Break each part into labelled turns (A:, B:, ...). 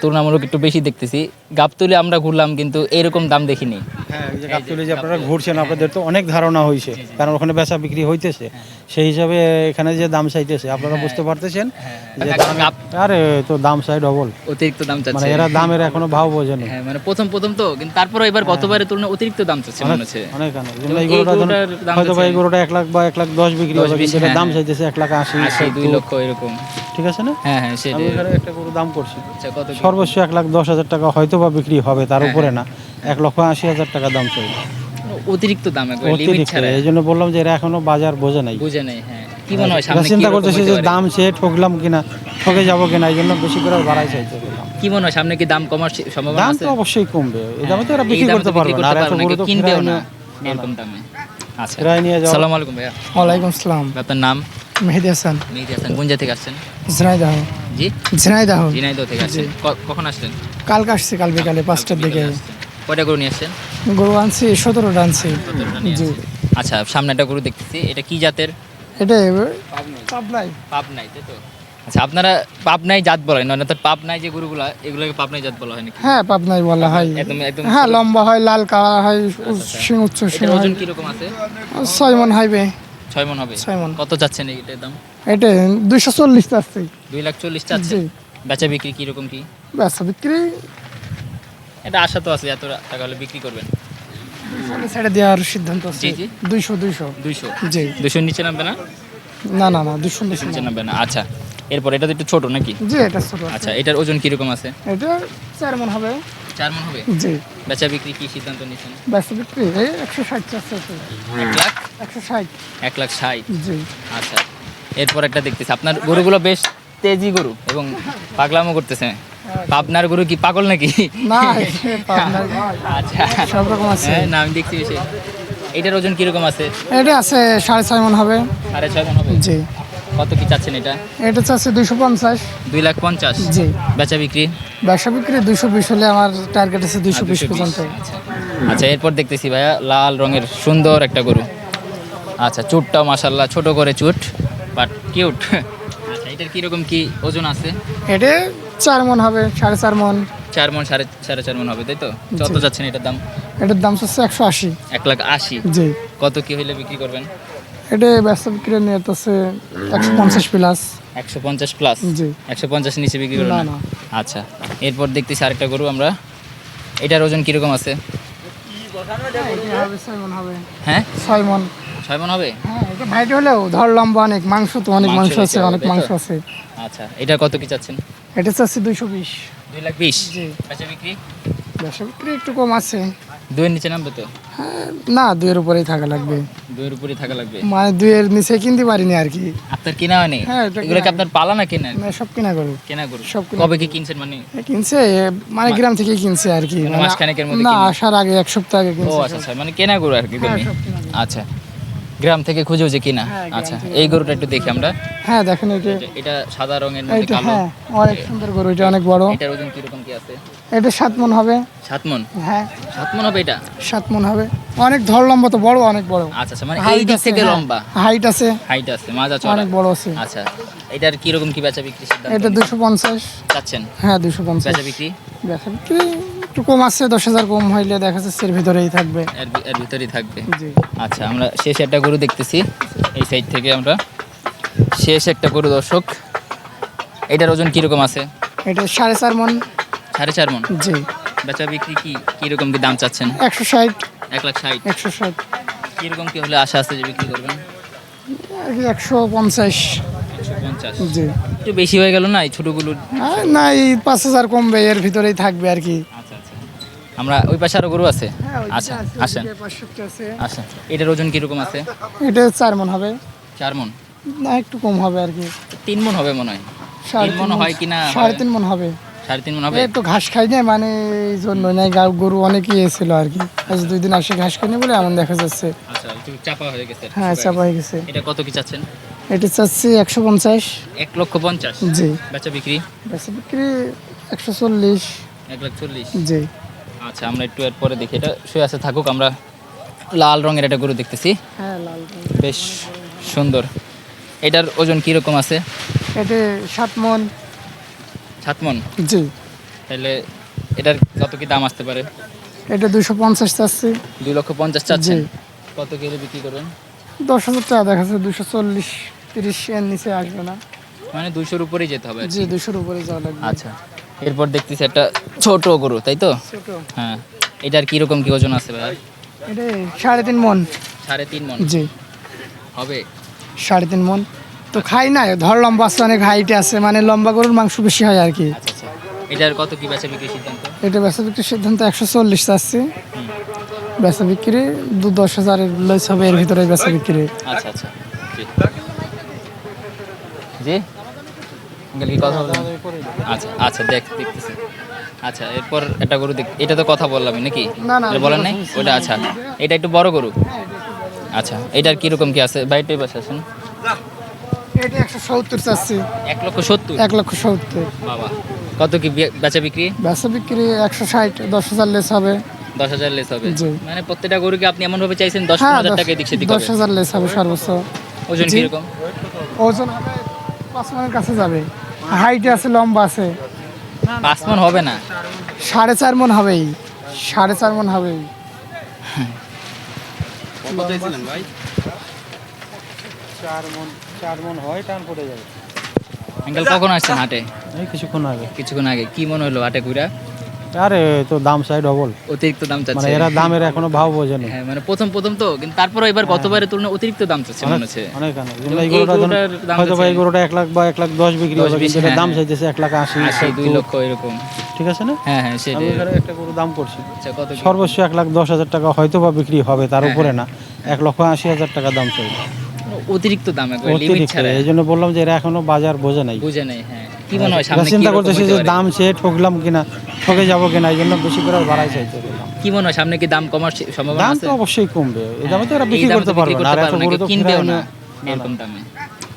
A: তুলনামূলক একটু বেশি দেখতেছি। গাবতুলে আমরা ঘুরলাম কিন্তু এরকম দাম দেখিনি।
B: হ্যাঁ যে গাবতলি যে আপনারা ঘুরছেন আপনাদের তো অনেক ধারণা হয়েছে কারণ ওখানে বেচা বিক্রি হইতেছে। সেই হিসাবে এখানে যে দাম চাইতেছে আপনারা বুঝতে পারতেছেন যে আরে তো দাম চাই ডবল
A: অতিরিক্ত দাম
B: মানে এরা দামের এখনও ভাব বোঝেনি
A: হ্যাঁ মানে প্রথম প্রথম তো কিন্তু তারপরে এবার গতবারের তুলনায় অতিরিক্ত দাম চাচ্ছে মনে হচ্ছে।
B: অনেক এই গরুটা
A: দাম
B: হয়তো
A: চাচ্ছে-
B: গরুটা এক লাখ বা এক লাখ দশ বিক্রি হবে কিন্তু
A: হ্যাঁ,
B: দাম
A: হ্যাঁ।
B: চাইতেছে এক লাখ আশি
A: দুই লক্ষ এরকম।
B: ঠিক আছে না?
A: হ্যাঁ হ্যাঁ সেটাই।
B: একটা গরু দাম করছি।
A: আচ্ছা
B: সর্বোচ্চ এক লাখ দশ হাজার টাকা হয়তো বা বিক্রি হবে তার
A: হ্যাঁ,
B: উপরে না। এক লক্ষ আশি হাজার টাকা দাম চাই
A: অতিরিক্ত দাম লিমিট ছাড়া।
B: এই জন্য বললাম যে এরা এখনও বাজার বোঝে নাই।
A: বুঝে নেই হ্যাঁ। কি মনে হয় সামনে
B: চিন্তা করতেছে যে দাম চেয়ে ঠকলাম কিনা ঠকে যাব কিনা এই জন্য বেশি করে বাড়াই চাইছে।
A: কি মনে হয় সামনে কি দাম কমার সে- সম্ভাবনা
B: দাম তো অবশ্যই কমবে। এই দামে তো এরা বিক্রি করতে পারবে না আর এত
A: কেউ
B: তো
A: কিনবেও না এরকম দামে। আচ্ছা
B: ফেরায় নিয়ে যাওয়া।
A: সালাম আলাইকুম ভাইয়া।
C: ওয়ালাইকুম আসসালাম
A: আপনার নাম?
C: মেহেদি হাসান।
A: মেহেদি হাসান কোন জায়গা থেকে আসছেন?
C: ঝিনাইদাহ।
A: জি?
C: ঝিনাইদাহ।
A: ঝিনাইদহ থেকে আসছেন। কখন আসছেন
C: কালকে আসছে কাল বিকালে পাঁচটার দিকে
A: বিকেলে আসছেন। কয়টা গরু নিয়ে আসছেন?
C: গরু আনছি সতেরোটা আনছি। জি।
A: আচ্ছা সামনে একটা গরু দেখতেছি এটা কি জাতের?
C: এটা পাবনাই
A: পাবনাই তাই তো? আচ্ছা আপনারা পাবনাই জাত বলেন না তো পাবনাই যে গরুগুলা এগুলোকে পাবনাই জাত বলা হয় নাকি?
C: হ্যাঁ পাবনাই বলা হয়।
A: একদম একদম
C: হ্যাঁ লম্বা হয় লাল কালা হয় সিং উচ্চ সিং
A: এটার
C: হয়।
A: ওজন কীরকম আছে?
C: ছয় মন হাইবে
A: ছয় মন হবে?
C: ছয় মন।
A: কত চাচ্ছেন এটার দাম?
C: এটা দুইশো চল্লিশ আসছে
A: দুই লাখ চল্লিশ চাচ্ছেন?
C: জি।
A: বেচা বিক্রি কীরকম কি?
C: বেচা বিক্রি
A: এটা আশা তো আছে এত টাকা হলে বিক্রি করবেন।
C: ছেড়ে দেওয়ার সিদ্ধান্ত আছে।
A: জি, জি।
C: দুইশো দুইশো।
A: দুইশো?
C: জি।
A: দুইশোর নিচে নামবে না?
C: না না না দুইশো দুইশো
A: নিচে নামবে না। আচ্ছা এরপর এটা তো একটু ছোট নাকি?
C: জি এটা ছোট আছে।
A: আচ্ছা এটার ওজন কীরকম আছে?
C: এটা চার মন হবে।
A: চার মন হবে?
C: জি।
A: বেচা বিক্রি কি সিদ্ধান্ত
C: বিক্রি এই একশো ষাট
A: এক লাখ?
C: একশো ষাট।
A: এক লাখ ষাট?
C: জি।
A: আচ্ছা এরপর একটা দেখতেছি। আপনার গরুগুলো বেশ তেজি গরু। এবং পাগলামো করতেছে। পাবনার গরু কি পাগল নাকি?
C: না
A: আচ্ছা।
C: সব রকম আছে।
A: হ্যাঁ না আমি দেখছি বেশি। এটার ওজন কীরকম আছে?
C: এটা আছে সাড়ে ছয় মন হবে।
A: সাড়ে ছয় মন হবে?
C: জি।
A: কত কি চাচ্ছেন এটা?
C: এটা চাচ্ছে দুইশো পঞ্চাশ।
A: দুই লাখ পঞ্চাশ?
C: জি।
A: বেচা বিক্রি?
C: ব্যবসা বিক্রি দুইশো বিশ হলে আমার টার্গেট আছে দুইশো
A: আর
C: বিশ পর্যন্ত।
A: আচ্ছা। আচ্ছা এরপর দেখতেছি ভাইয়া লাল রঙের সুন্দর একটা গরু। আচ্ছা চুটটাও মাসাল্লাহ ছোট করে চুট বাট কিউট এটার কীরকম কি ওজন আছে?
C: এটা চার মন হবে সাড়ে চার মন।
A: চার মন সাড়ে সাড়ে চার মন হবে তাই তো? কত যাচ্ছেন এটার দাম?
C: এটার দাম চাচ্ছে একশো আশি।
A: এক লাখ আশি?
C: জি।
A: কত কি হইলে বিক্রি করবেন?
C: এটা ব্যবসা বিক্রি নিয়ে আছে একশো পঞ্চাশ প্লাস
A: একশো পঞ্চাশ প্লাস
C: জি।
A: একশো পঞ্চাশ নিচে বিক্রি করবেন
C: না।
A: আচ্ছা এরপর দেখতেছি আরেকটা গরু আমরা। এটার ওজন কীরকম আছে? হ্যাঁ?
C: ছয় মন।
A: ছয় মন হবে?
C: হ্যাঁ এটা ভাইট হলেও ধর লম্বা অনেক মাংস তো অনেক
A: মাংস
C: আছে অনেক মাংস আছে।
A: আচ্ছা এটা কত কি চাচ্ছেন?
C: এটা চাচ্ছি দুইশো বিশ।
A: দুই লাখ বিশ?
C: জি।
A: বেচা বিক্রি?
C: ব্যবসা বিক্রি একটু কম আছে।
A: দুইয়ের নিচে নামবে তো?
C: হ্যাঁ, না দুইয়ের উপরেই থাকা লাগবে।
A: দুইয়ের উপরে থাকা লাগবে?
C: মানে দুইয়ের নিচে কিনতে পারিনি আর কি।
A: আপনার কেনা হয়নি?
C: হ্যাঁ,
A: এগুলো কি আপনার পালা না কেনা
C: মানে সব কিনা করু
A: কেনা গরু।
C: সব
A: কবে কি কিনছেন মানে?
C: কিনছে মানে গ্রাম থেকে কিনছে আর কি।
A: মানে
C: মানে-
A: মাসখানেকের মধ্যে
C: না আসার আগে এক সপ্তাহ আগে
A: ও
C: কিনছে
A: আচ্ছা আচ্ছা মানে কেনা গরু আর কি
C: হ্যাঁ, গরু।
A: আচ্ছা। গ্রাম থেকে খুঁজেও যে কিনা।
C: হ্যাঁ,
A: আচ্ছা এই গরুটা একটু দেখি আমরা।
C: হ্যাঁ দেখেন এটা।
A: এটা- এটা সাদা রঙের মধ্যে কালো।
C: হ্যাঁ অনেক সুন্দর গরু এটা অনেক বড়।
A: এটার ওজন কীরকম কি আছে?
C: এটা সাত মন হবে।
A: সাত মন
C: হ্যাঁ।
A: সাত মন হবে এটা?
C: সাত মন হবে। অনেক ধর লম্বা তো বড় অনেক বড়।
A: আচ্ছা আচ্ছা মানে এই
C: হাইট
A: দিক
C: আছে,
A: থেকে
C: হ্যাঁ।
A: লম্বা?
C: হাইট আছে।
A: হাইট আছে মাজা চড়া
C: অনেক বড় আছে।
A: আচ্ছা এটার কীরকম কি বেচা বিক্রি সিদ্ধান্ত?
C: এটা দুশো পঞ্চাশ।
A: চাচ্ছেন?
C: হ্যাঁ দুশো পঞ্চাশ।
A: বেচা বিক্রি?
C: দেখা বিক্রি একটু কম আছে দশ হাজার কম হইলে দেখা যাচ্ছে এর ভিতরেই থাকবে।
A: এর ভিতরেই থাকবে।
C: জি।
A: আচ্ছা আমরা শেষ একটা গরু দেখতেছি। এই সাইড থেকে আমরা শেষ একটা গরু দর্শক। এটার ওজন কীরকম আছে?
C: এটা সাড়ে চার মন।
A: সাড়ে চার মন?
C: জি।
A: বেচা বিক্রি কি কীরকম কি দাম চাচ্ছেন?
C: একশো ষাট।
A: এক লাখ ষাট।
C: একশো ষাট।
A: কীরকম কি হলে আশা আছে যে বিক্রি করবেন?
C: আর কি একশো পঞ্চাশ।
A: পঞ্চাশ
C: জি।
A: একটু বেশি হয়ে গেল না এই ছোটোগুলোর?
C: না এই পাঁচ হাজার কমবে এর ভিতরেই থাকবে আর কি।
A: আমরা ওই পাশে আরও গরু আছে? আচ্ছা আসেন। আসেন। এটার ওজন কীরকম আছে?
C: এটা চার মন হবে।
A: চার মন?
C: না একটু কম হবে আর কি।
A: তিন মন হবে মনে হয়। তিন মন হয় কিনা
C: সাড়ে তিন মন হবে।
A: সাড়ে তিন মন হবে?
C: তো ঘাস খাই না মানে এই জন্য নাই গরু অনেকই এসেছিল আর কি। আজ দুই দিন আসে ঘাস খাইনি বলে এমন দেখা যাচ্ছে।
A: আচ্ছা চাপা হয়ে গেছে।
C: হ্যাঁ চাপা হয়ে গেছে।
A: এটা কত কি চাচ্ছেন?
C: এটা চাচ্ছি একশো পঞ্চাশ।
A: এক লক্ষ পঞ্চাশ?
C: জি।
A: বেচা বিক্রি?
C: বেচা বিক্রি একশো চল্লিশ।
A: এক লাখ চল্লিশ।
C: জি।
A: আচ্ছা আমরা একটু এর পরে দেখি। এটা শুয়ে আছে থাকুক আমরা লাল রঙের একটা গরু দেখতেছি।
C: হ্যাঁ লাল
A: বেশ সুন্দর। এটার ওজন কীরকম আছে?
C: এটা সাত মন।
A: সাত মন?
C: জি।
A: তাহলে এটার কত কি দাম আসতে পারে?
C: এটা দুশো পঞ্চাশ চাচ্ছি।
A: দুই লক্ষ পঞ্চাশ চাচ্ছেন। কত কিলো বিক্রি করবেন?
C: দশ হাজার টাকা দেখা যাচ্ছে দুশো চল্লিশ তিরিশ এর নিচে আসবে না।
A: মানে দুইশোর উপরেই যেতে হবে।
C: জি দুশোর উপরে যাওয়া লাগবে।
A: আচ্ছা। এরপর দেখতেছি একটা ছোট গরু তাই তো? হ্যাঁ। এটার কীরকম কি ওজন আছে ভাই?
C: এটা সাড়ে তিন মন।
A: সাড়ে তিন মন?
C: জি।
A: হবে?
C: সাড়ে তিন মন। তো খাই না ধর লম্বা আছে অনেক হাইটে আছে মানে লম্বা গরুর মাংস বেশি হয় আর কি।
A: আচ্ছা আচ্ছা। এটার কত কি বেচা বিক্রি সিদ্ধান্ত?
C: এটা বেচা বিক্রির সিদ্ধান্ত একশো চল্লিশ চাচ্ছি। বেচা বিক্রি দু দশ হাজারের লস হবে এর ভিতরে বেচা বিক্রি।
A: আচ্ছা আচ্ছা। জি? আঙ্কেল কি কথা বলবেন আচ্ছা আচ্ছা দেখ দেখতেছি। আচ্ছা এরপর একটা গরু দেখ এটা তো কথা বললামই নাকি? বলেন নাই? ওটা আচ্ছা। এটা একটু বড় গরু। আচ্ছা এটার কীরকম কি আছে? বাইটাই বাসা আছেন
C: এটা একশো সত্তর চাচ্ছি।
A: এক লক্ষ সত্তর?
C: এক লক্ষ সত্তর।
A: বাবা কত কি বেচা বিক্রি?
C: বেচা বিক্রি একশো ষাট দশ হাজার লেস হবে।
A: দশ হাজার লেস হবে। মানে প্রত্যেকটা গরুকে আপনি এমন ভাবে চাইছেন দশ
C: হ্যাঁ
A: হাজার টাকা সেদিক
C: দশ হাজার লেস হবে সর্বোচ্চ।
A: ওজন কীরকম?
C: ওজন হবে পাঁচ মনের কাছে যাবে। হাইটে আছে লম্বা আছে।
A: পাঁচ মন হবে না?
C: সাড়ে চার মন হবেই। সাড়ে চার মন হবেই।
B: চার মন চার মন হয় টান পড়ে যাবে
A: আঙ্কেল কখন আসছেন হাটে?
B: কিছুক্ষণ আগে।
A: কিছুক্ষণ আগে। কি মনে হলো হাটে ঘুরা?
B: আরে তো দাম চাই ডবল
A: অতিরিক্ত দাম
B: মানে এরা দামের এখনও ভাব বোঝেনি
A: হ্যাঁ মানে প্রথম প্রথম তো কিন্তু তারপরে এবার গতবারের তুলনায় অতিরিক্ত দাম চাচ্ছে মনে হচ্ছে।
B: অনেক অনেক হয়তো
A: চাচ্ছে-
B: গরুটা এক লাখ বা এক লাখ দশ বিক্রি হবে কিন্তু
A: হ্যাঁ,
B: দাম
A: হ্যাঁ।
B: চাইতেছে এক লাখ আশি
A: দুই লক্ষ এরকম।
B: ঠিক আছে না?
A: হ্যাঁ হ্যাঁ সেটাই।
B: একটা গরু দাম করছি
A: আচ্ছা কত
B: সর্বোচ্চ এক লাখ দশ হাজার টাকা হয়তো বা বিক্রি হবে তার
A: হ্যাঁ,
B: উপরে না। এক লক্ষ আশি হাজার টাকা দাম চাই।
A: অতিরিক্ত দাম একবার লিমিট ছাড়া।
B: এই জন্য বললাম যে এরা এখনও বাজার বোঝে নাই।
A: বুঝে নেই হ্যাঁ। কি মনে হয় সামনে
B: চিন্তা করতেছে যে দাম সে ঠকলাম কিনা ঠকে যাব কিনা এই জন্য বেশি করে বাড়াই চাইতে
A: কি মনে হয় সামনে কি দাম কমার সম্ভাবনা
B: দাম তো অবশ্যই কমবে। এই দামে তো এরা বিক্রি করতে পারবে না। আর এত
A: কেউ
B: তো
A: কিনবেও না। এরকম দামে।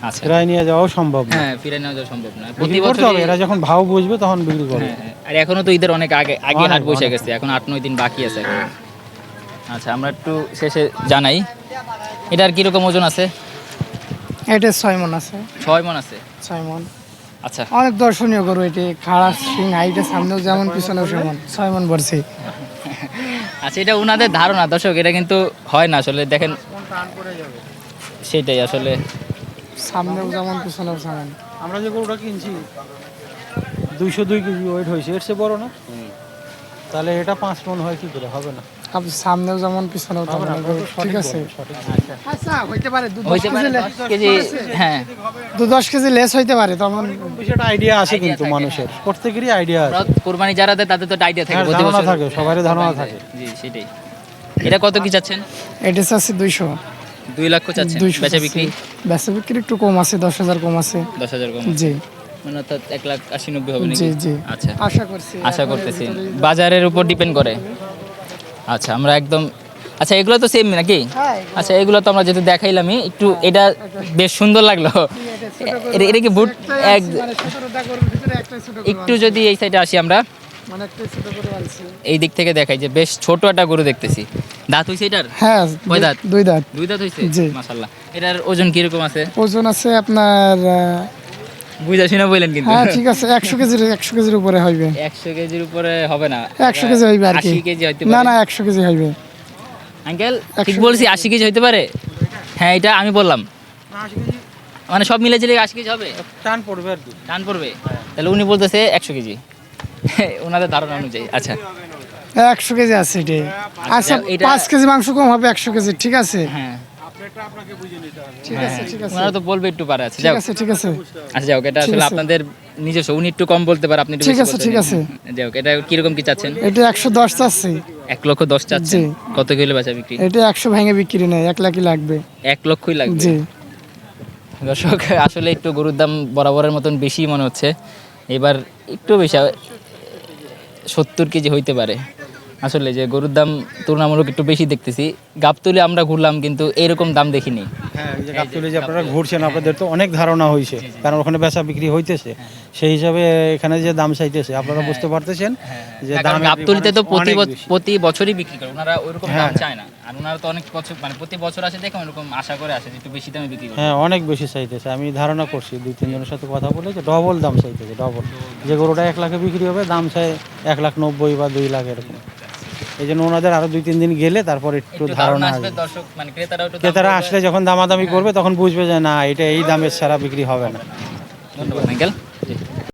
A: আচ্ছা।
B: ফিরায় নিয়ে যাওয়াও সম্ভব না।
A: হ্যাঁ ফিরে নেওয়া যাওয়া সম্ভব না। প্রতি বছর
B: এরা যখন ভাও বুঝবে তখন বিক্রি করবে।
A: হ্যাঁ, হ্যাঁ। আর এখনও তো ঈদের অনেক আগে আগে হাট বসে গেছে এখন আট নয় দিন বাকি আছে এখন। আচ্ছা আমরা একটু শেষে জানাই। এটার কীরকম ওজন আছে?
C: এটা ছয় মন আছে।
A: ছয় মন আছে?
C: ছয় মন।
A: আচ্ছা।
C: অনেক দর্শনীয় গরু এটি খাড়া সিং হাইটে সামনেও যেমন পিছনেও সেমন ছয় মন বলছি
A: আচ্ছা এটা ওনাদের ধারণা দর্শক এটা কিন্তু হয় না আসলে দেখেন সেটাই আসলে।
C: সামনেও যেমন পিছনেও যেমন
B: আমরা যে গরুটা কিনছি দুইশো দুই কেজি ওয়েট হয়েছে এর চেয়ে বড় না? তাহলে এটা পাঁচ মন হয় কি করে? হবে না।
C: আপনি সামনেও যেমন পিছনেও তেমন ঠিক আছে?
B: বলছো, সঠিক।
C: হইতে পারে দু দশ
A: হইতে পারে
C: কেজি লে-
A: দশ কেজি হ্যাঁ।
C: দু দশ কেজি লেস হইতে পারে তখন
B: বিষয়টা আইডিয়া আছে কিন্তু মানুষের। প্রত্যেকেরই আইডিয়া আছে।
A: কোরবানি যারা দেয় তাদের তো আইডিয়া থাকে
B: ধারণা থাকে, সবারই ধারণা থাকে।
A: জি সেটাই। এটা কত কি চাচ্ছেন?
C: এটা দুইশো।
A: দুই লক্ষ চাচ্ছেন?
C: দুইশো
A: বেচা বিক্রি?
C: বেচা বিক্রি একটু কম আছে দশ হাজার কম আছে।
A: দশ হাজার কম
C: জি।
A: মানে অর্থাৎ এক লাখ আশি নব্বই হবে নাকি?
C: জি
A: আচ্ছা।
C: আশা করছি।
A: আশা করতেছি। বাজারের উপর ডিপেন্ড করে। আচ্ছা আমরা একদম আচ্ছা এগুলো তো সেম নাকি?
C: হ্যাঁ,
A: আচ্ছা এগুলো তো আমরা যেহেতু দেখাইলামই একটু এটা বেশ সুন্দর লাগল। এটা- কি বুট? এক
C: মানে
A: একটু যদি এই সাইডে আসি আমরা।
C: মানে।
A: এই দিক থেকে দেখাই যে বেশ ছোট একটা গরু দেখতেছি। দাঁত হইছে এটার?
C: হ্যাঁ
A: কয় দাঁত?
C: দুই দাঁত।
A: দুই দাঁত হইছে?
C: জি।
A: এটার ওজন কীরকম আছে?
C: ওজন আছে আপনার
A: বুঝা শুনে বললেন কিন্তু।
C: হ্যাঁ ঠিক আছে একশো কেজির একশো কেজির উপরে হইবে।
A: একশো কেজির উপরে হবে না।
C: একশো কেজি হইবে আর কি।
A: আশি কেজি হইতে পারে।
C: না একশো কেজি হইবে।
A: আঙ্কেল ঠিক বলছি আশি কেজি হইতে পারে? হ্যাঁ এটা আমি বললাম। মানে সব মিলে জিলে আশি কেজি হবে?
B: টান পড়বে আর কি।
A: টান পড়বে? তাহলে উনি বলতেছে একশো কেজি। ওনাদের ধারণা অনুযায়ী। আচ্ছা।
C: একশো কেজি আছে এটি আচ্ছা
A: এটা-
C: পাঁচ কেজি মাংস কম হবে একশো কেজি ঠিক আছে?
A: হ্যাঁ।
C: ঠিক আছে
A: ওনারা তো বলবে একটু পারে আচ্ছা
C: ঠিক আছে ঠিক আছে।
A: আচ্ছা যাও এটা আসলে আপনাদের নিজস্ব উনি একটু কম বলতে পারে আপনি
C: ঠিক আছে, ঠিক আছে।
A: যাও এটা কীরকম কি চাচ্ছেন?
C: এটা একশো দশ চাচ্ছি।
A: এক লক্ষ দশ চাচ্ছেন? কত কিলো বেচা বিক্রি?
C: এটা একশো ভেঙে বিক্রি নেই এক লাখই লাগবে।
A: এক লক্ষই লাগবে?
C: জি।
A: দর্শক আসলে একটু গরুর দাম বরাবরের মতন বেশি মনে হচ্ছে। এবার একটু বেশি সত্তর কেজি হইতে পারে। আসলে যে গরুর দাম তুলনামূলক একটু বেশি দেখতেছি। গাবতলি আমরা ঘুরলাম কিন্তু এরকম দাম দেখিনি।
B: হ্যাঁ যে গাবতলি যে আপনারা ঘুরছেন আপনাদের তো অনেক ধারণা হয়েছে কারণ ওখানে বেচা বিক্রি হইতেছে। সেই হিসাবে এখানে যে দাম চাইতেছে আপনারা বুঝতে পারতেছেন যে
A: হ্যাঁ, কারণ
B: দামের
A: গাবতলিতে তো প্রতি প্রতি বছরই বিক্রি করে ওনারা ওইরকম দাম
B: হ্যাঁ।
A: চায় না। আর ওনারা তো অনেক বছর মানে প্রতি বছর আসে দেখে ওরকম আশা করে আসে একটু বেশি দামে বিক্রি করে
B: হ্যাঁ অনেক বেশি চাইতেছে। আমি ধারণা করছি দুই তিনজনের সাথে কথা বলে যে ডবল দাম চাইতেছে ডবল। যে গরুটা এক লাখে বিক্রি হবে দাম চাই এক লাখ নব্বই বা দুই লাখ এরকম। এই জন্য ওনাদের আরও দুই তিন দিন গেলে তারপর একটু
A: ধারণা আসবে দর্শক মানে একটু
B: ক্রেতারা আসলে যখন দামাদামি করবে তখন বুঝবে যে না এটা এই দামের ছাড়া বিক্রি হবে না।
A: ধন্যবাদ আঙ্কেল